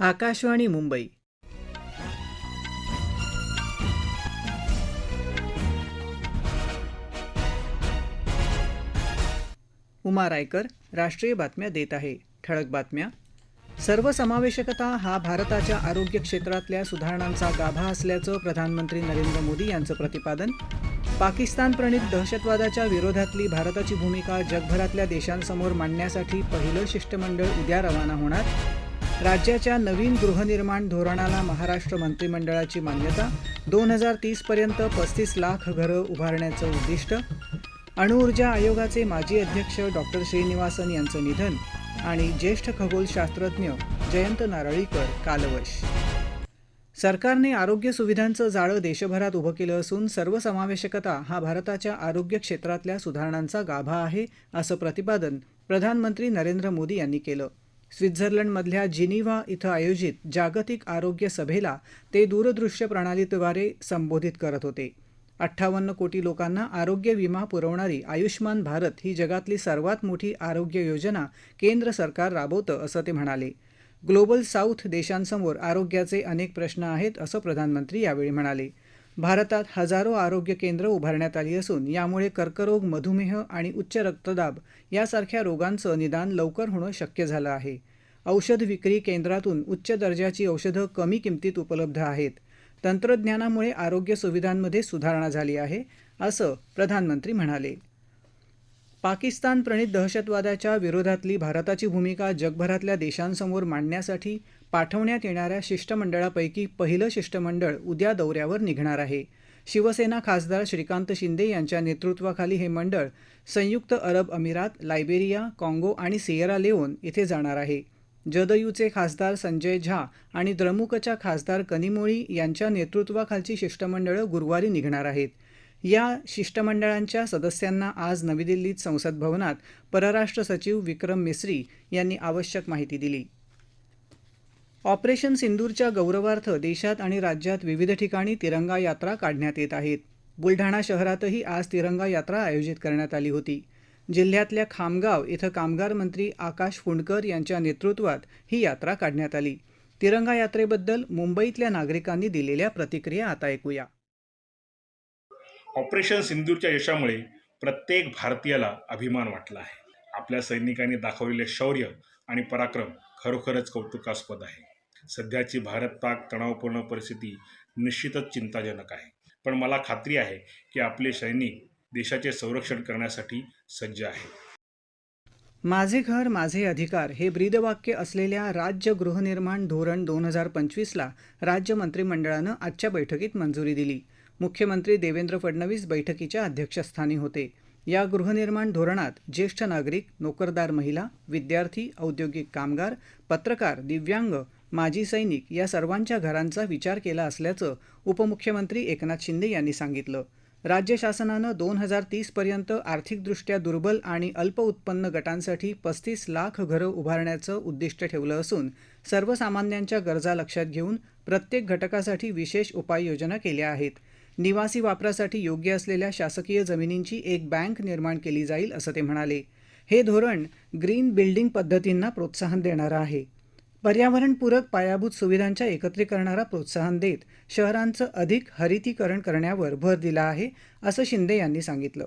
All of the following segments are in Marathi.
आकाशवाणी मुंबई. उमा रायकर राष्ट्रीय बातम्या देत आहे. ठळक बातम्या. सर्वसमावेशकता हा भारताच्या आरोग्य क्षेत्रातल्या सुधारणांचा गाभा असल्याचं प्रधानमंत्री नरेंद्र मोदी यांचं प्रतिपादन. पाकिस्तान प्रणित दहशतवादाच्या विरोधातली भारताची भूमिका जगभरातल्या देशांसमोर मांडण्यासाठी पहिलं शिष्टमंडळ उद्या रवाना होणार. राज्याच्या नवीन गृहनिर्माण धोरणाला महाराष्ट्र मंत्रिमंडळाची मान्यता दोन हजार तीसपर्यंत पस्तीस लाख घरं उभारण्याचं उद्दिष्ट अणुऊर्जा आयोगाचे माजी अध्यक्ष डॉक्टर श्रीनिवासन यांचं निधन आणि ज्येष्ठ खगोलशास्त्रज्ञ जयंत नारळीकर कालवश. सरकारने आरोग्य सुविधांचं जाळं देशभरात उभं केलं असून सर्वसमावेशकता हा भारताच्या आरोग्य क्षेत्रातल्या सुधारणांचा गाभा आहे असं प्रतिपादन प्रधानमंत्री नरेंद्र मोदी यांनी केलं. स्वित्झर्लंडमधल्या जिनिव्हा इथं आयोजित जागतिक आरोग्य सभेला ते दूरदृश्य प्रणालीद्वारे संबोधित करत होते. अठ्ठावन्न कोटी लोकांना आरोग्य विमा पुरवणारी आयुष्मान भारत ही जगातली सर्वात मोठी आरोग्य योजना केंद्र सरकार राबवतं असं ते म्हणाले. ग्लोबल साऊथ देशांसमोर आरोग्याचे अनेक प्रश्न आहेत असं प्रधानमंत्री यावेळी म्हणाले. भारतात हजारो आरोग्य केंद्र उभारण्यात आली असून यामुळे कर्करोग मधुमेह आणि उच्च रक्तदाब यासारख्या रोगांचं निदान लवकर होणं शक्य झालं आहे. औषध विक्री केंद्रातून उच्च दर्जाची औषधं कमी किमतीत उपलब्ध आहेत. तंत्रज्ञानामुळे आरोग्य सुविधांमध्ये सुधारणा झाली आहे असं प्रधानमंत्री म्हणाले. पाकिस्तान प्रणित दहशतवादाच्या विरोधातली भारताची भूमिका जगभरातल्या देशांसमोर मांडण्यासाठी पाठवण्यात येणाऱ्या शिष्टमंडळापैकी पहिलं शिष्टमंडळ उद्या दौऱ्यावर निघणार आहे. शिवसेना खासदार श्रीकांत शिंदे यांच्या नेतृत्वाखाली हे मंडळ संयुक्त अरब अमिरात लायबेरिया काँगो आणि सिएरा लेओन इथे जाणार आहे. जदयूचे खासदार संजय झा आणि द्रमुकच्या खासदार कनिमोळी यांच्या नेतृत्वाखालची शिष्टमंडळं गुरुवारी निघणार आहेत. या शिष्टमंडळांच्या सदस्यांना आज नवी दिल्लीत संसद भवनात परराष्ट्र सचिव विक्रम मिस्री यांनी आवश्यक माहिती दिली. ऑपरेशन सिंदूरच्या गौरवार्थ देशात आणि राज्यात विविध ठिकाणी तिरंगा यात्रा काढण्यात येत आहेत. बुलढाणा शहरातही आज तिरंगा यात्रा आयोजित करण्यात आली होती. जिल्ह्यातल्या खामगाव इथं कामगार मंत्री आकाश फुंडकर यांच्या नेतृत्वात ही यात्रा काढण्यात आली. तिरंगा यात्रेबद्दल मुंबईतल्या नागरिकांनी दिलेल्या प्रतिक्रिया आता ऐकूया. ऑपरेशन सिंदूरच्या यशामुळे प्रत्येक भारतीयाला अभिमान वाटला आहे. आपल्या सैनिकांनी दाखवलेले शौर्य आणि पराक्रम खरोखरच कौतुकास्पद आहे. सध्याची भारत पाक तणावपूर्ण परिस्थिती निश्चितच चिंताजनक आहे. पण मला खात्री आहे की आपले सैनिक देशाचे संरक्षण करण्यासाठी सज्ज आहेत. माझे घर माझे अधिकार हे ब्रीदवाक्य असलेल्या राज्य गृहनिर्माण धोरण दोन हजार पंचवीसला राज्य मंत्रिमंडळानं आजच्या बैठकीत मंजुरी दिली. मुख्यमंत्री देवेंद्र फडणवीस बैठकीच्या अध्यक्षस्थानी होते. या गृहनिर्माण धोरणात ज्येष्ठ नागरिक नोकरदार महिला विद्यार्थी औद्योगिक कामगार पत्रकार दिव्यांग माजी सैनिक या सर्वांच्या घरांचा विचार केला असल्याचं उपमुख्यमंत्री एकनाथ शिंदे यांनी सांगितलं. राज्य शासनानं दोन हजार तीसपर्यंत आर्थिकदृष्ट्या दुर्बल आणि अल्प उत्पन्न गटांसाठी पस्तीस लाख घरं उभारण्याचं उद्दिष्ट ठेवलं असून सर्वसामान्यांच्या गरजा लक्षात घेऊन प्रत्येक घटकासाठी विशेष उपाययोजना केल्या आहेत. निवासी वापरासाठी योग्य असलेल्या शासकीय जमिनींची एक बँक निर्माण केली जाईल असं ते म्हणाले. हे धोरण ग्रीन बिल्डिंग पद्धतींना प्रोत्साहन देणारं आहे. पर्यावरणपूरक पायाभूत सुविधांच्या एकत्रीकरणाला प्रोत्साहन देत शहरांचं अधिक हरितीकरण करण्यावर भर दिला आहे असं शिंदे यांनी सांगितलं.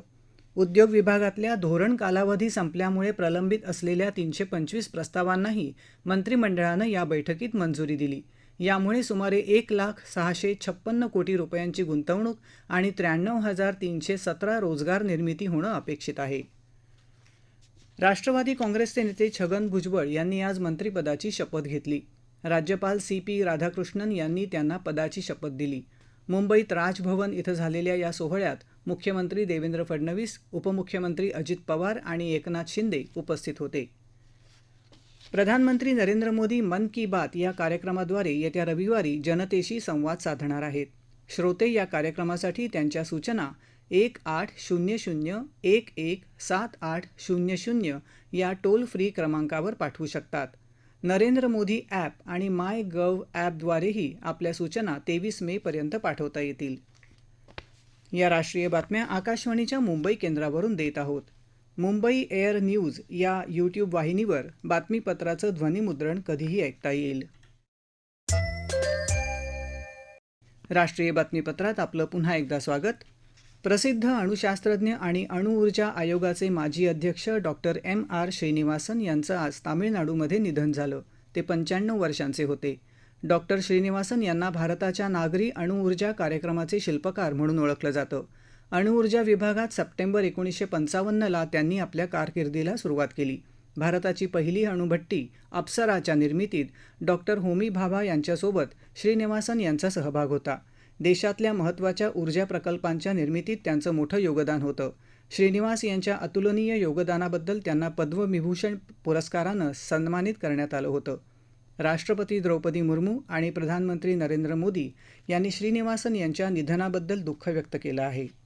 उद्योग विभागातल्या धोरण कालावधी संपल्यामुळे प्रलंबित असलेल्या तीनशे पंचवीस प्रस्तावांनाही मंत्रिमंडळानं या बैठकीत मंजुरी दिली. यामुळे सुमारे एक लाख सहाशे छप्पन्न कोटी रुपयांची गुंतवणूक आणि त्र्याण्णव हजार तीनशे सतरा रोजगार निर्मिती होणं अपेक्षित आहे. राष्ट्रवादी काँग्रेसचे नेते छगन भुजबळ यांनी आज मंत्रिपदाची शपथ घेतली. राज्यपाल सी पी राधाकृष्णन यांनी त्यांना पदाची शपथ दिली. मुंबईत राजभवन इथं झालेल्या या सोहळ्यात मुख्यमंत्री देवेंद्र फडणवीस उपमुख्यमंत्री अजित पवार आणि एकनाथ शिंदे उपस्थित होते. प्रधानमंत्री नरेंद्र मोदी मन की बात या कार्यक्रमाद्वारे येत्या रविवारी जनतेशी संवाद साधणार आहेत. श्रोते या कार्यक्रमासाठी त्यांच्या सूचना एक आठ शून्य शून्य एक एक सात आठ शून्य शून्य या टोल फ्री क्रमांकावर पाठवू शकतात. नरेंद्र मोदी ॲप आणि माय गव्ह ॲपद्वारेही आपल्या सूचना तेवीस मेपर्यंत पाठवता येतील. या राष्ट्रीय बातम्या आकाशवाणीच्या मुंबई केंद्रावरून देत आहोत. मुंबई एअर न्यूज या यूट्यूब वाहिनीवर बातमीपत्राचं ध्वनिमुद्रण कधीही ऐकता येईल. राष्ट्रीय बातमीपत्रात आपलं पुन्हा एकदा स्वागत. प्रसिद्ध अणुशास्त्रज्ञ आणि अणुऊर्जा आयोगाचे माजी अध्यक्ष डॉक्टर एम आर श्रीनिवासन यांचं आज तामिळनाडूमध्ये निधन झालं. ते पंच्याण्णव वर्षांचे होते. डॉक्टर श्रीनिवासन यांना भारताच्या नागरी अणुऊर्जा कार्यक्रमाचे शिल्पकार म्हणून ओळखलं जातं. अणुऊर्जा विभागात सप्टेंबर एकोणीसशे पंचावन्नला त्यांनी आपल्या कारकिर्दीला सुरुवात केली. भारताची पहिली अणुभट्टी अप्सराच्या निर्मितीत डॉक्टर होमी भाभा यांच्यासोबत श्रीनिवासन यांचा सहभाग होता. देशातल्या महत्त्वाच्या ऊर्जा प्रकल्पांच्या निर्मितीत त्यांचं मोठं योगदान होतं. श्रीनिवास यांच्या अतुलनीय योगदानाबद्दल त्यांना पद्मविभूषण पुरस्कारानं सन्मानित करण्यात आलं होतं. राष्ट्रपती द्रौपदी मुर्मू आणि प्रधानमंत्री नरेंद्र मोदी यांनी श्रीनिवासन यांच्या निधनाबद्दल दुःख व्यक्त केलं आहे.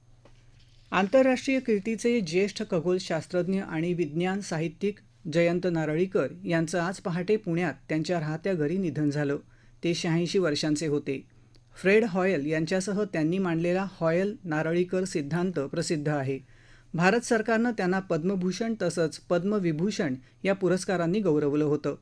आंतरराष्ट्रीय कीर्तीचे ज्येष्ठ खगोलशास्त्रज्ञ आणि विज्ञान साहित्यिक जयंत नारळीकर यांचं आज पहाटे पुण्यात त्यांच्या राहत्या घरी निधन झालं. ते शहाऐंशी वर्षांचे होते. फ्रेड हॉयल यांच्यासह त्यांनी मांडलेला हॉयल नारळीकर सिद्धांत प्रसिद्ध आहे. भारत सरकारनं त्यांना पद्मभूषण तसंच पद्मविभूषण या पुरस्कारांनी गौरवलं होतं.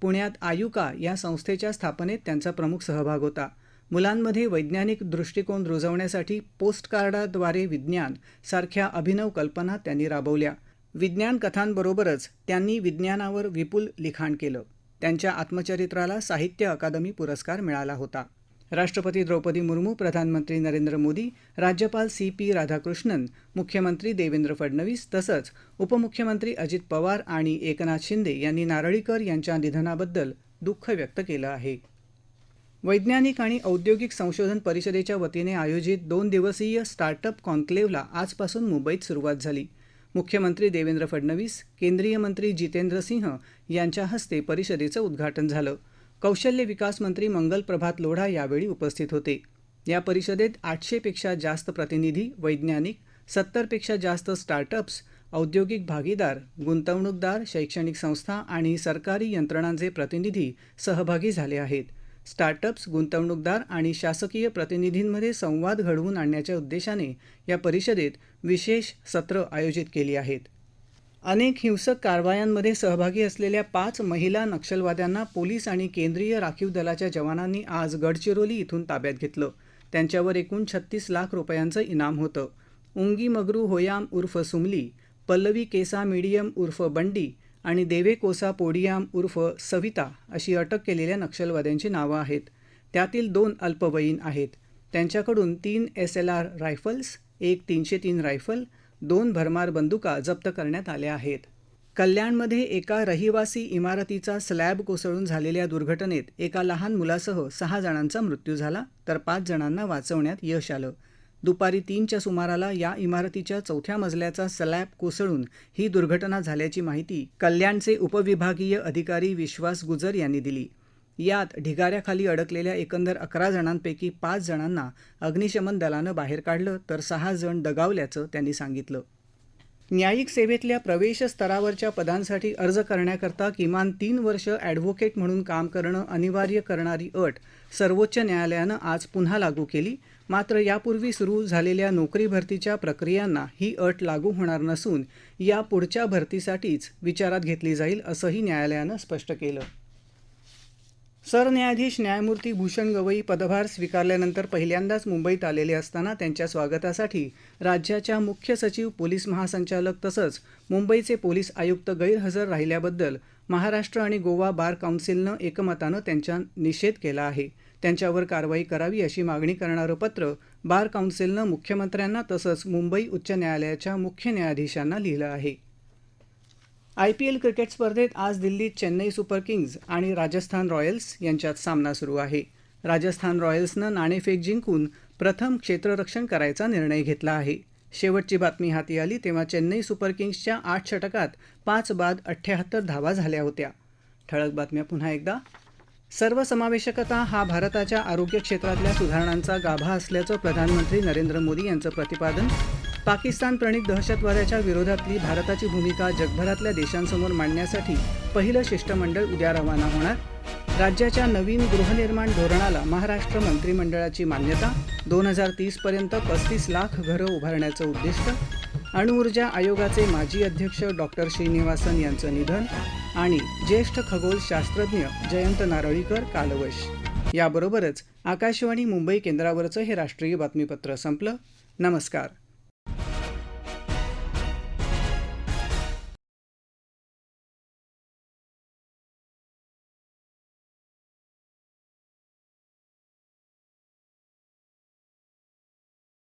पुण्यात आयुका या संस्थेच्या स्थापनेत त्यांचा प्रमुख सहभाग होता. मुलांमध्ये वैज्ञानिक दृष्टिकोन रुजवण्यासाठी पोस्टकार्डाद्वारे विज्ञान सारख्या अभिनव कल्पना त्यांनी राबवल्या. विज्ञान कथांबरोबरच त्यांनी विज्ञानावर विपुल लिखाण केलं. त्यांच्या आत्मचरित्राला साहित्य अकादमी पुरस्कार मिळाला होता. राष्ट्रपती द्रौपदी मुर्मू प्रधानमंत्री नरेंद्र मोदी राज्यपाल सी पी राधाकृष्णन मुख्यमंत्री देवेंद्र फडणवीस तसंच उपमुख्यमंत्री अजित पवार आणि एकनाथ शिंदे यांनी नारळीकर यांच्या निधनाबद्दल दुःख व्यक्त केलं आहे. वैज्ञानिक आणि औद्योगिक संशोधन परिषदेच्या वतीने आयोजित दोन दिवसीय स्टार्टअप कॉन्क्लेव्हला आजपासून मुंबईत सुरुवात झाली. मुख्यमंत्री देवेंद्र फडणवीस केंद्रीय मंत्री जितेंद्र सिंह यांच्या हस्ते परिषदेचं उद्घाटन झालं. कौशल्य विकास मंत्री मंगल प्रभात लोढा यावेळी उपस्थित होते. या परिषदेत आठशेपेक्षा जास्त प्रतिनिधी वैज्ञानिक सत्तरपेक्षा जास्त स्टार्टअप्स औद्योगिक भागीदार गुंतवणूकदार शैक्षणिक संस्था आणि सरकारी यंत्रणांचे प्रतिनिधी सहभागी झाले आहेत. स्टार्टअप्स गुंतवणूकदार आणि शासकीय प्रतिनिधींमध्ये संवाद घडवून आणण्याच्या उद्देशाने या परिषदेत विशेष सत्र आयोजित केली आहेत. अनेक हिंसक कारवायांमध्ये सहभागी असलेल्या पाच महिला नक्षलवाद्यांना पोलीस आणि केंद्रीय राखीव दलाच्या जवानांनी आज गडचिरोली इथून ताब्यात घेतलं. त्यांच्यावर एकूण छत्तीस लाख रुपयांचं इनाम होतं. उंगी मगरू होयाम उर्फ सुमली पल्लवी केसा मीडियम उर्फ बंडी आणि देवे कोसा पोडियाम उर्फ सविता अशी अटक केलेल्या नक्षलवाद्यांची नावं आहेत. त्यातील दोन अल्पवयीन आहेत. त्यांच्याकडून तीन एस एल आर रायफल्स एक तीनशे तीन रायफल दोन भरमार बंदुका जप्त करण्यात आल्या आहेत. कल्याणमध्ये एका रहिवासी इमारतीचा स्लॅब कोसळून झालेल्या दुर्घटनेत एका लहान मुलासह सहा जणांचा मृत्यू झाला तर पाच जणांना वाचवण्यात यश आलं. दुपारी तीनच्या सुमाराला या इमारतीच्या चौथ्या मजल्याचा स्लॅब कोसळून ही दुर्घटना झाल्याची माहिती कल्याणचे उपविभागीय अधिकारी विश्वास गुजर यांनी दिली. यात ढिगाऱ्याखाली अडकलेल्या एकंदर अकरा जणांपैकी पाच जणांना अग्निशमन दलानं बाहेर काढलं तर सहा जण दगावल्याचं त्यांनी सांगितलं. न्यायिक सेवेतल्या प्रवेश स्तरावरच्या पदांसाठी अर्ज करण्याकरता किमान तीन वर्ष ॲडव्होकेट म्हणून काम करणं अनिवार्य करणारी अट सर्वोच्च न्यायालयानं आज पुन्हा लागू केली. मात्र यापूर्वी सुरू झालेल्या नोकरी भरतीच्या प्रक्रियांना ही अट लागू होणार नसून या पुढच्या भरतीसाठीच विचारात घेतली जाईल असंही न्यायालयानं स्पष्ट केलं. सरन्यायाधीश न्यायमूर्ती भूषण गवई पदभार स्वीकारल्यानंतर पहिल्यांदाच मुंबईत आलेले असताना त्यांच्या स्वागतासाठी राज्याच्या मुख्य सचिव पोलीस महासंचालक तसंच मुंबईचे पोलीस आयुक्त गैरहजर राहिल्याबद्दल महाराष्ट्र आणि गोवा बार काउन्सिलनं एकमतानं त्यांचा निषेध केला आहे. त्यांच्यावर कारवाई करावी अशी मागणी करणारं पत्र बार काउन्सिलनं मुख्यमंत्र्यांना तसंच मुंबई उच्च न्यायालयाच्या मुख्य न्यायाधीशांना लिहिलं आहे. आय पी एल क्रिकेट स्पर्धेत आज दिल्लीत चेन्नई सुपर किंग्ज आणि राजस्थान रॉयल्स यांच्यात सामना सुरू आहे. राजस्थान रॉयल्सनं नाणेफेक जिंकून प्रथम क्षेत्ररक्षण करायचा निर्णय घेतला आहे. शेवटची बातमी हाती आली तेव्हा चेन्नई सुपर किंग्सच्या आठ षटकात पाच बाद अठ्ठ्याहत्तर धावा झाल्या होत्या. ठळक बातम्या पुन्हा एकदा. सर्वसमावेशकता हा भारताच्या आरोग्य क्षेत्रातल्या सुधारणांचा गाभा असल्याचं प्रधानमंत्री नरेंद्र मोदी यांचं प्रतिपादन पाकिस्तान प्रणित दहशतवादाच्या विरोधातली भारताची भूमिका जगभरातल्या देशांसमोर मांडण्यासाठी पहिलं शिष्टमंडळ उद्या रवाना होणार. राज्याच्या नवीन गृहनिर्माण धोरणाला महाराष्ट्र मंत्रिमंडळाची मान्यता दोन हजार तीसपर्यंत पस्तीस लाख घरं उभारण्याचं उद्दिष्ट अणुऊर्जा आयोगाचे माजी अध्यक्ष डॉक्टर श्रीनिवासन यांचं निधन आणि ज्येष्ठ खगोलशास्त्रज्ञ जयंत नारळीकर कालवश. याबरोबरच आकाशवाणी मुंबई केंद्रावरचं हे राष्ट्रीय बातमीपत्र संपलं. नमस्कार.